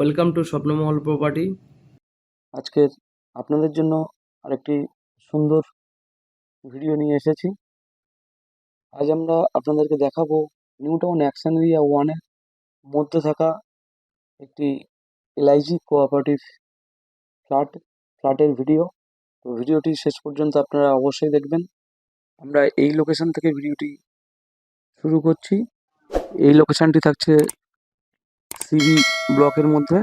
Welcome to স্বপ্নমহল property আজকের আপনাদের জন্য আরেকটি সুন্দর ভিডিও নিয়ে এসেছি। আজ আমরা আপনাদেরকে দেখাবো নিউ টাউন অ্যাকশন এরিয়া ওয়ানের মধ্যে থাকা একটি এলআইজি কোঅপারেটিভ ফ্ল্যাট ফ্ল্যাটের ভিডিও তো ভিডিওটি শেষ পর্যন্ত আপনারা অবশ্যই দেখবেন। আমরা এই লোকেশন থেকে ভিডিওটি শুরু করছি। এই লোকেশানটি থাকছে সিবি ব্লকের মধ্যে,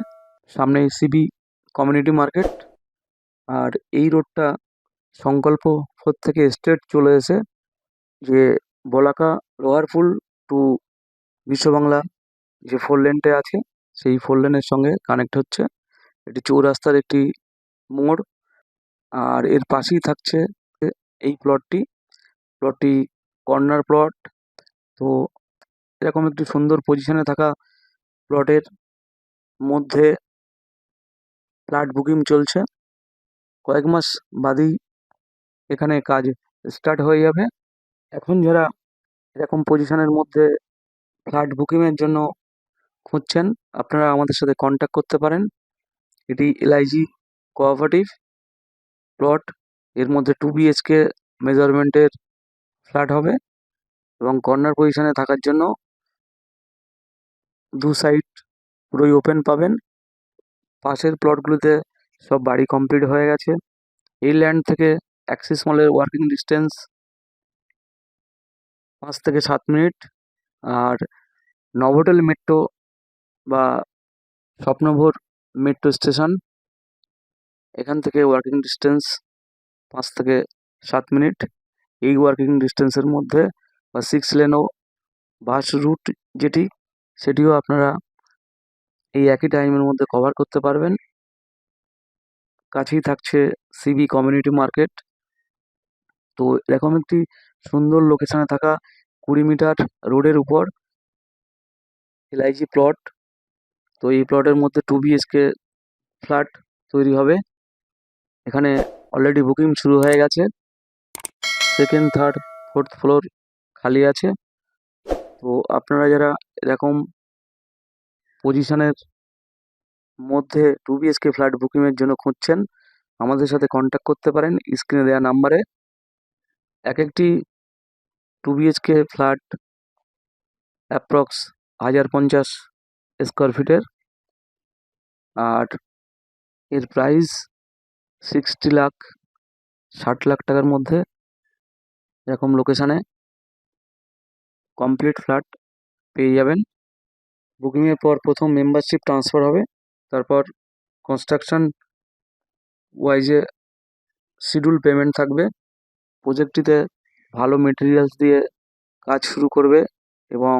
সামনে সিবি কমিউনিটি মার্কেট। আর এই রোডটা সংকল্প ফোর থেকে স্ট্রেট চলে এসে যে বলাকা লোয়ার লোহারপুল টু বিশ্ববাংলা যে ফোর লেনটা আছে, সেই ফোর লেনের সঙ্গে কানেক্ট হচ্ছে। এটি চৌরাস্তার একটি মোড়। আর এর পাশেই থাকছে এই প্লটটি। প্লটটি কর্নার প্লট। তো এরকম একটি সুন্দর পজিশনে থাকা প্লটের মধ্যে ফ্ল্যাট বুকিং চলছে। কয়েক মাস বাদেই এখানে কাজ স্টার্ট হয়ে যাবে। এখন যারা এরকম পজিশনের মধ্যে ফ্ল্যাট বুকিংয়ের জন্য খুঁজছেন, আপনারা আমাদের সাথে কন্ট্যাক্ট করতে পারেন। এটি এলআইজি কোঅপারেটিভ প্লট এর মধ্যে টু বিএইচকে মেজারমেন্টের ফ্ল্যাট হবে এবং কর্নার পজিশনে থাকার জন্য দু সাইড পুরোই ওপেন পাবেন। পাশের প্লটগুলোতে সব বাড়ি কমপ্লিট হয়ে গেছে। এই ল্যান্ড থেকে অ্যাক্সিস মলের ওয়ার্কিং ডিস্টেন্স পাঁচ থেকে সাত মিনিট আর নভোটেল মেট্রো বা স্বপ্নভোর মেট্রো স্টেশন এখান থেকে ওয়ার্কিং ডিস্টেন্স পাঁচ থেকে সাত মিনিট এই ওয়ার্কিং ডিস্টেন্সের মধ্যে বা সিক্স লেনও বাস রুট যেটি সেটিও আপনারা এই একই টাইমের মধ্যে কভার করতে পারবেন। কাছেই থাকছে সিবি কমিউনিটি মার্কেট তো এরকম একটি সুন্দর লোকেশানে থাকা কুড়ি মিটার রোডের উপর এলআইজি প্লট তো এই প্লটের মধ্যে টু বিএইচকে ফ্ল্যাট তৈরি হবে। এখানে অলরেডি বুকিং শুরু হয়ে গেছে। সেকেন্ড থার্ড ফোর্থ ফ্লোর খালি আছে। তো আপনারা যারা এরকম পজিশনের মধ্যে টু বিএইচকে ফ্ল্যাট বুকিংয়ের জন্য খুঁজছেন, আমাদের সাথে কন্ট্যাক্ট করতে পারেন। স্ক্রিনে দেওয়া নাম্বারে এক একটি টু বিএইচকে ফ্ল্যাট অ্যাপ্রক্স হাজার পঞ্চাশ স্কোয়ার ফিটের আর এর প্রাইস সিক্সটি লাখ ষাট লাখ টাকার মধ্যে এরকম লোকেশানে কমপ্লিট ফ্ল্যাট পেয়ে যাবেন। বুকিংয়ের পর প্রথম মেম্বারশিপ ট্রান্সফার হবে। তারপর কনস্ট্রাকশন ওয়াইজে শিডিউল পেমেন্ট থাকবে। প্রজেক্টটিতে ভালো মেটেরিয়ালস দিয়ে কাজ শুরু করবে এবং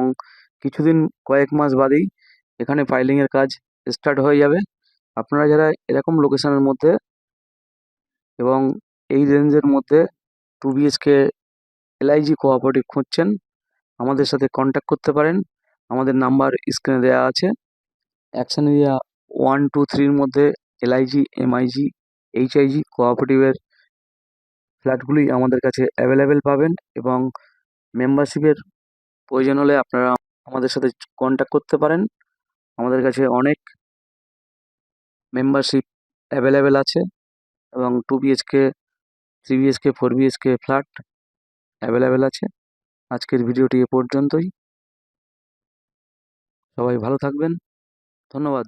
কিছুদিন, কয়েক মাস বাদেই এখানে ফাইলিংয়ের কাজ স্টার্ট হয়ে যাবে। আপনারা যারা এরকম লোকেশনের মধ্যে এবং এই রেঞ্জের মধ্যে টু বিএইচকে এলআইজি কোঅপারেটিভ খুঁজছেন আমাদের সাথে কন্ট্যাক্ট করতে পারেন। আমাদের নাম্বার স্ক্রিনে দেওয়া আছে। অ্যাকশন এরিয়া ওয়ান টু থ্রির মধ্যে এলআইজি এমআইজি এইচআইজি কোঅপারেটিভের ফ্ল্যাটগুলি আমাদের কাছে অ্যাভেলেবেল পাবেন এবং মেম্বারশিপের প্রয়োজন হলে আপনারা আমাদের সাথে কন্ট্যাক্ট করতে পারেন। আমাদের কাছে অনেক মেম্বারশিপ অ্যাভেলেবেল আছে এবং two BHK three BHK four BHK flat available আছে। আজকের ভিডিওটি এ পর্যন্তই। সবাই ভালো থাকবেন। ধন্যবাদ।